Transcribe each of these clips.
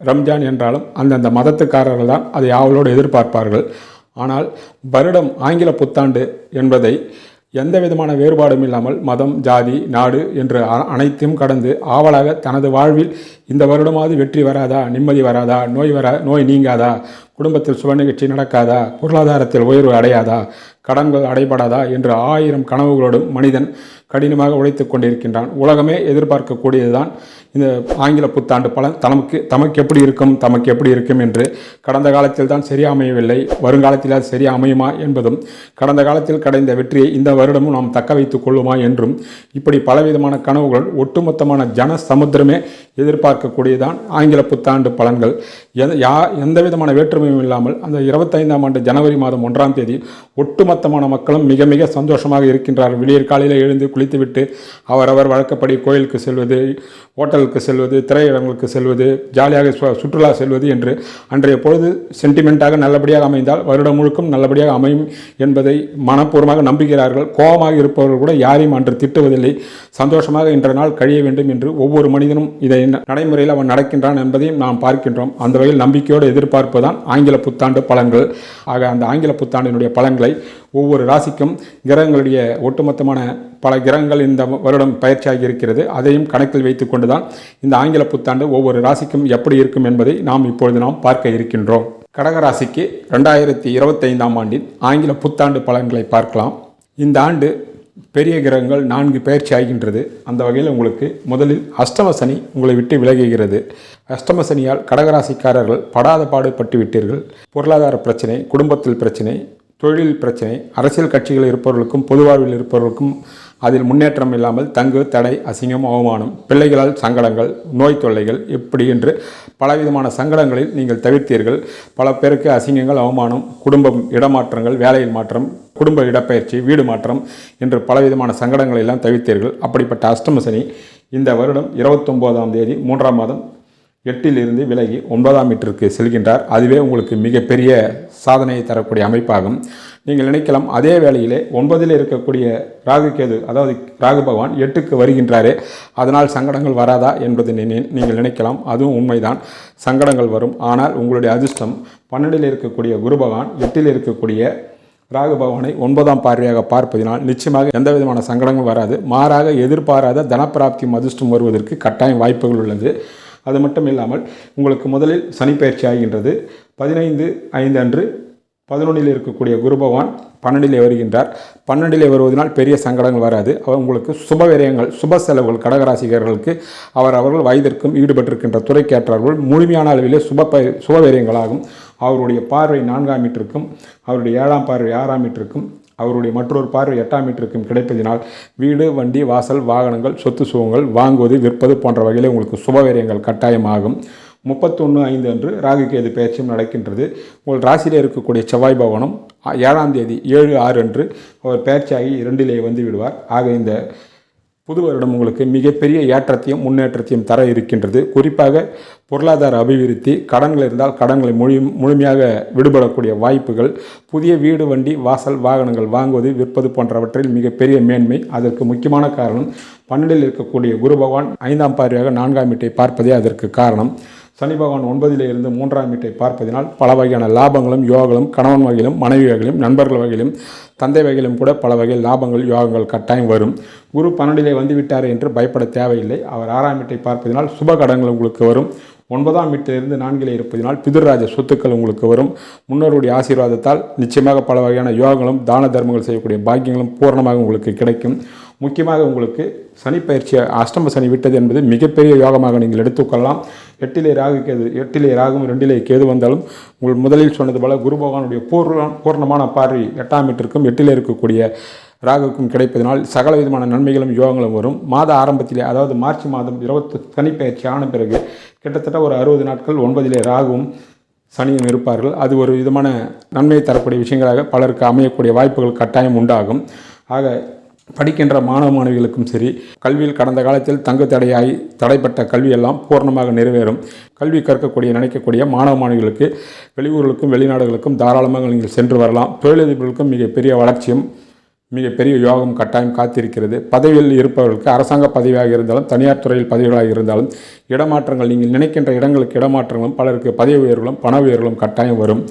ரம்ஜான் என்றாலும் அந்தந்த மதத்துக்காரர்கள் தான் அதை ஆவலோடு எதிர்பார்ப்பார்கள். ஆனால் வருடம் ஆங்கில புத்தாண்டு என்பதை எந்த விதமான வேறுபாடும் இல்லாமல் மதம் ஜாதி நாடு என்று அ- அனைத்தையும் கடந்து ஆவலாக தனது வாழ்வில் இந்த வருடமாவது வெற்றி வராதா நிம்மதி வராதா நோய் வரா நோய் நீங்காதா குடும்பத்தில் சுப நிகழ்ச்சி நடக்காதா பொருளாதாரத்தில் உயர்வு அடையாதா கடன்கள் அடைபடாதா என்று ஆயிரம் கனவுகளோடும் மனிதன் கடினமாக உழைத்துக் கொண்டிருக்கின்றான். உலகமே எதிர்பார்க்கக்கூடியதுதான். இந்த ஆங்கில புத்தாண்டு பலன் தமக்கு தமக்கு எப்படி இருக்கும் தமக்கு எப்படி இருக்கும் என்று கடந்த காலத்தில் தான் சரியா அமையவில்லை. வருங்காலத்தில் அது சரியா அமையுமா என்பதும் கடந்த காலத்தில் கிடைந்த வெற்றியை இந்த வருடமும் நாம் தக்க வைத்துக் கொள்ளுமா என்றும் இப்படி பலவிதமான கனவுகள் ஒட்டுமொத்தமான ஜன சமுத்திரமே எதிர்பார்க்கக்கூடியதான் ஆங்கில புத்தாண்டு பலன்கள். எந்த யா எந்த விதமான வேற்றுமையும் இல்லாமல் அந்த இருபத்தைந்தாம் ஆண்டு ஜனவரி மாதம் ஒன்றாம் தேதி ஒட்டுமொத்த ஒட்டுமொத்தமான மக்களும் மிக மிக சந்தோஷமாக இருக்கின்றார்கள். விடியற் காலையில் எழுந்து குளித்துவிட்டு அவரவர் வழக்கப்படி கோயிலுக்கு செல்வது ஹோட்டலுக்கு செல்வது திரையிடங்களுக்கு செல்வது ஜாலியாக சு- சுற்றுலா செல்வது என்று அன்றைய பொழுது சென்டிமெண்ட்டாக நல்லபடியாக அமைந்தால் வருடம் முழுக்கும் நல்லபடியாக அமையும் என்பதை மனப்பூர்வமாக நம்புகிறார்கள். கோபமாக இருப்பவர்கள் கூட யாரையும் அன்று திட்டுவதில்லை. சந்தோஷமாக இன்ற நாள் கழிய வேண்டும் என்று ஒவ்வொரு மனிதனும் இதை நடைமுறையில் அவன் நடக்கின்றான் என்பதையும் நாம் பார்க்கின்றோம். அந்த வகையில் நம்பிக்கையோடு எதிர்பார்ப்பு தான் ஆங்கில புத்தாண்டு பலன்கள் ஆக அந்த ஆங்கில புத்தாண்டினுடைய பலன்களை ஒவ்வொரு ராசிக்கும் கிரகங்களுடைய ஒட்டுமொத்தமான பல கிரகங்கள் இந்த வருடம் பயிற்சியாகி இருக்கிறது. அதையும் கணக்கில் வைத்துக்கொண்டு தான் இந்த ஆங்கில புத்தாண்டு ஒவ்வொரு ராசிக்கும் எப்படி இருக்கும் என்பதை நாம் இப்பொழுது நாம் பார்க்க இருக்கின்றோம். கடக ராசிக்கு ரெண்டாயிரத்தி இருபத்தைந்தாம் ஆண்டின் ஆங்கில புத்தாண்டு பலன்களை பார்க்கலாம். இந்த ஆண்டு பெரிய கிரகங்கள் நான்கு பயிற்சி ஆகின்றது. அந்த வகையில் உங்களுக்கு முதலில் அஷ்டம சனி உங்களை விட்டு விலகுகிறது. அஷ்டம சனியால் கடகராசிக்காரர்கள் படாத பாடுபட்டு விட்டீர்கள். பொருளாதார பிரச்சனை குடும்பத்தில் பிரச்சனை தொழில் பிரச்சனை அரசியல் கட்சிகள் இருப்பவர்களுக்கும் பொதுவாழ்வில் இருப்பவர்களுக்கும் அதில் முன்னேற்றம் இல்லாமல் தங்கு தடை அசிங்கம் அவமானம் பிள்ளைகளால் சங்கடங்கள் நோய் தொல்லைகள் இப்படி என்று பலவிதமான சங்கடங்களில் நீங்கள் தவிர்த்தீர்கள். பல பேருக்கு அசிங்கங்கள் அவமானம் குடும்பம் இடமாற்றங்கள் வேலையில் மாற்றம் குடும்ப இடப்பெயர்ச்சி வீடு மாற்றம் என்று பலவிதமான சங்கடங்களை எல்லாம் தவிர்த்தீர்கள். அப்படிப்பட்ட அஷ்டம சனி இந்த வருடம் இருபத்தொம்போதாம் தேதி மூன்றாம் மாதம் எட்டிலிருந்து விலகி ஒன்பதாம் மீட்டருக்கு செல்கின்றார். அதுவே உங்களுக்கு மிகப்பெரிய சாதனையை தரக்கூடிய அமைப்பாகும். நீங்கள் நினைக்கலாம் அதே வேளையிலே ஒன்பதில் இருக்கக்கூடிய ராகு கேது அதாவது ராகு பகவான் எட்டுக்கு வருகின்றாரே. அதனால் சங்கடங்கள் வராதா என்பது நீங்கள் நினைக்கலாம். அதுவும் உண்மைதான். சங்கடங்கள் வரும். ஆனால் உங்களுடைய அதிர்ஷ்டம் பன்னெண்டில் இருக்கக்கூடிய குரு பகவான் எட்டில் இருக்கக்கூடிய ராகு பகவானை ஒன்பதாம் பார்வையாக பார்ப்பதினால் நிச்சயமாக எந்த விதமான சங்கடங்களும் வராது. மாறாக எதிர்பாராத தனப்பிராப்தியும் அதிர்ஷ்டம் வருவதற்கு கட்டாயம் வாய்ப்புகள் உள்ளது. அது மட்டும் இல்லாமல் உங்களுக்கு முதலில் சனி பயிற்சி ஆகின்றது. பதினைந்து ஐந்து அன்று பதினொன்றில் இருக்கக்கூடிய குரு பகவான் பன்னெண்டிலே வருகின்றார். பன்னெண்டிலே வருவதனால் பெரிய சங்கடங்கள் வராது. அவர் உங்களுக்கு சுப விரயங்கள் சுப செலவுகள் கடகராசிகர்களுக்கு அவர் அவர்கள் வயதிற்கும் ஈடுபட்டிருக்கின்ற துறைக்கேற்றார்கள் முழுமையான அளவிலே சுப ப சுப விரயங்களாகும். அவருடைய பார்வை நான்காம் மீட்டருக்கும் அவருடைய ஏழாம் பார்வை ஆறாம் மீட்டருக்கும் அவருடைய மற்றொரு பார்வை எட்டாம் மீட்டருக்கும் கிடைப்பதினால் வீடு வண்டி வாசல் வாகனங்கள் சொத்து சுகங்கள் வாங்குவது விற்பது போன்ற வகையில் உங்களுக்கு சுபவீரியங்கள் கட்டாயமாகும். முப்பத்தொன்று ஐந்து அன்று ராகு கேது பயிற்சியும் நடக்கின்றது. உங்கள் ராசியிலே இருக்கக்கூடிய செவ்வாய் பவனம் ஏழாம் தேதி ஏழு ஆறு அன்று அவர் பயிற்சியாகி இரண்டிலே வந்து விடுவார். ஆக இந்த புது வருடம் உங்களுக்கு மிகப்பெரிய ஏற்றத்தையும் முன்னேற்றத்தையும் தர இருக்கின்றது. குறிப்பாக பொருளாதார அபிவிருத்தி கடன்கள் இருந்தால் கடன்களை முழு முழுமையாக விடுபடக்கூடிய வாய்ப்புகள் புதிய வீடு வண்டி வாசல் வாகனங்கள் வாங்குவது விற்பது போன்றவற்றில் மிகப்பெரிய மேன்மை. அதற்கு முக்கியமான காரணம் பன்னெண்டில் இருக்கக்கூடிய குரு பகவான் ஐந்தாம் பார்வையாக நான்காம் வீட்டை பார்ப்பதே அதற்கு காரணம். சனி பகவான் ஒன்பதிலே இருந்து மூன்றாம் வீட்டை பார்ப்பதினால் பல வகையான லாபங்களும் யோகங்களும் கணவன் வகையிலும் மனைவி வகையிலும் நண்பர்கள் வகையிலும் தந்தை வகையிலும் கூட பல வகையில் லாபங்கள் யோகங்கள் கட்டாயம் வரும். குரு பன்னெண்டிலே வந்து விட்டார் என்று பயப்பட தேவையில்லை. அவர் ஆறாம் வீட்டை பார்ப்பதினால் சுப கடன்கள் உங்களுக்கு வரும். ஒன்பதாம் வீட்டிலிருந்து நான்கிலே இருப்பதினால் பிதுர்ராஜ சொத்துக்கள் உங்களுக்கு வரும். முன்னோருடைய ஆசீர்வாதத்தால் நிச்சயமாக பல வகையான யோகங்களும் தான தர்மங்கள் செய்யக்கூடிய பாக்கியங்களும் பூர்ணமாக உங்களுக்கு கிடைக்கும். முக்கியமாக உங்களுக்கு சனி பயிற்சி அஷ்டம சனி விட்டது என்பது மிகப்பெரிய யோகமாக நீங்கள் எடுத்துக்கொள்ளலாம். எட்டிலே ராகு கேது எட்டிலே ராகும் ரெண்டிலே கேது வந்தாலும் உங்கள் முதலில் சொன்னது போல குரு பகவானுடைய பூர்ண பூர்ணமான பார்வை எட்டாம் மீட்டருக்கும் எட்டிலே இருக்கக்கூடிய ராகுக்கும் கிடைப்பதனால் சகல விதமான நன்மைகளும் யோகங்களும் வரும். மாத ஆரம்பத்திலே அதாவது மார்ச் மாதம் இருபத்து சனிப்பெயர்ச்சி ஆன பிறகு கிட்டத்தட்ட ஒரு அறுபது நாட்கள் ஒன்பதிலே ராகுவும் சனியும் இருப்பார்கள். அது ஒரு விதமான நன்மையை தரக்கூடிய விஷயங்களாக பலருக்கு அமையக்கூடிய வாய்ப்புகள் கட்டாயம் உண்டாகும். ஆக படிக்கின்ற மாணவ மாணவிகளுக்கும் சரி கல்வியில் கடந்த காலத்தில் தங்கு தடையாகி தடைப்பட்ட கல்வியெல்லாம் பூர்ணமாக நிறைவேறும். கல்வி கற்கக்கூடிய நினைக்கக்கூடிய மாணவ மாணவிகளுக்கு வெளியூர்களுக்கும் வெளிநாடுகளுக்கும் தாராளமாக நீங்கள் சென்று வரலாம். தொழிலதிபர்களுக்கும் மிகப்பெரிய வளர்ச்சியும் மிகப்பெரிய யோகம் கட்டாயம் காத்திருக்கிறது. பதவியில் இருப்பவர்களுக்கு அரசாங்க பதவியாக இருந்தாலும் தனியார் துறையில் பதவிகளாக இருந்தாலும் இடமாற்றங்கள் நீங்கள் நினைக்கின்ற இடங்களுக்கு இடமாற்றங்களும் பலருக்கு பதவி உயர்வுகளும் பண உயர்வுகளும் கட்டாயம் வரும்.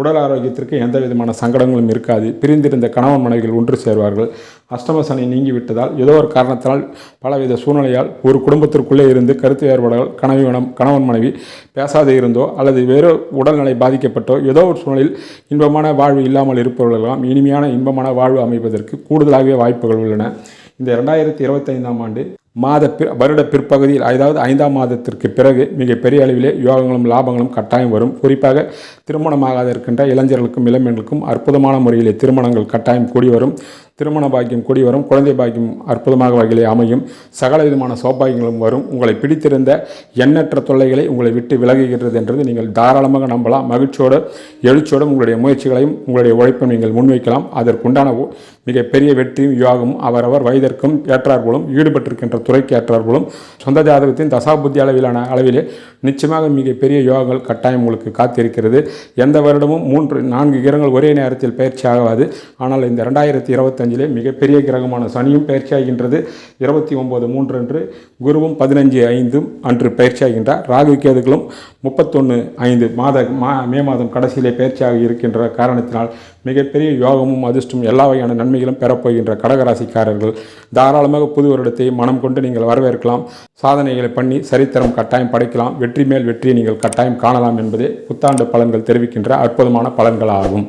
உடல் ஆரோக்கியத்திற்கு எந்த விதமான சங்கடங்களும் இருக்காது. பிரிந்திருந்த கணவன் மனைவிகள் ஒன்று சேர்வார்கள். அஷ்டம சனி நீங்கிவிட்டதால் ஏதோ ஒரு காரணத்தினால் பலவித சூழ்நிலையால் ஒரு குடும்பத்திற்குள்ளே இருந்து கருத்து வேறுபாடுகள் கணவனம் கணவன் மனைவி பேசாது இருந்தோ அல்லது வேறு உடல்நிலை பாதிக்கப்பட்டோ ஏதோ ஒரு சூழ்நிலையில் இன்பமான வாழ்வு இல்லாமல் இருப்பவர்களெல்லாம் இனிமையான இன்பமான வாழ்வு அமைப்பதற்கு கூடுதலாகவே வாய்ப்புகள் உள்ளன. இந்த ரெண்டாயிரத்தி இருபத்தைந்தாம் ஆண்டு மாத பிற வருட பிற்பகுதியில் அதாவது ஐந்தாம் மாதத்திற்கு பிறகு மிகப்பெரிய அளவிலே யோகங்களும் லாபங்களும் கட்டாயம் வரும். குறிப்பாக திருமணமாகாத இருக்கின்ற இளைஞர்களுக்கும் இளம்பெண்களுக்கும் அற்புதமான முறையிலே திருமணங்கள் கட்டாயம் கூடி வரும். திருமண பாக்கியம் கூடி வரும். குழந்தை பாக்கியம் அற்புதமாக வகையிலே அமையும். சகல விதமான சௌபாகியங்களும் வரும். உங்களை பிடித்திருந்த எண்ணற்ற தொல்லைகளை உங்களை விட்டு விலகுகிறது என்றது நீங்கள் தாராளமாக நம்பலாம். மகிழ்ச்சியோடு எழுச்சியோடும் உங்களுடைய முயற்சிகளையும் உங்களுடைய உழைப்பையும் நீங்கள் முன்வைக்கலாம். அதற்குண்டான மிகப்பெரிய வெற்றியும் யோகமும் அவரவர் வயதிற்கும் ஏற்றார் ஈடுபட்டிருக்கின்ற துறைக்கு ஏற்றார் போலும் சொந்த ஜாதகத்தின் தசாபுத்தி அளவிலான அளவிலே நிச்சயமாக மிகப்பெரிய யோகங்கள் கட்டாயம் உங்களுக்கு காத்திருக்கிறது. எந்த வருடமும் மூன்று நான்கு கிரகங்கள் ஒரே நேரத்தில் பயிற்சி ஆகாது. ஆனால் இந்த ரெண்டாயிரத்தி இருபத்தஞ்சிலே மிகப்பெரிய கிரகமான சனியும் பயிற்சியாகின்றது இருபத்தி ஒம்பது மூன்று அன்று குருவும் பதினஞ்சு ஐந்தும் அன்று பயிற்சியாகின்றார் ராகு கேதுகளும் முப்பத்தொன்று ஐந்து மாத மா மே மாதம் கடைசியிலே பயிற்சியாக இருக்கின்ற காரணத்தினால் மிகப்பெரிய யோகமும் அதிர்ஷ்டம் எல்லா வகையான நன்மைகளும் பெறப்போகின்ற கடகராசிக்காரர்கள். தாராளமாக புது வருடத்தை மனம் கொண்டு நீங்கள் வரவேற்கலாம். சாதனைகளை பண்ணி சரித்திரம் கட்டாயம் படைக்கலாம். வெற்றி மேல் வெற்றியை நீங்கள் கட்டாயம் காணலாம் என்பதே புத்தாண்டு பலன்கள் தெரிவிக்கின்ற அற்புதமான பலன்களாகும்.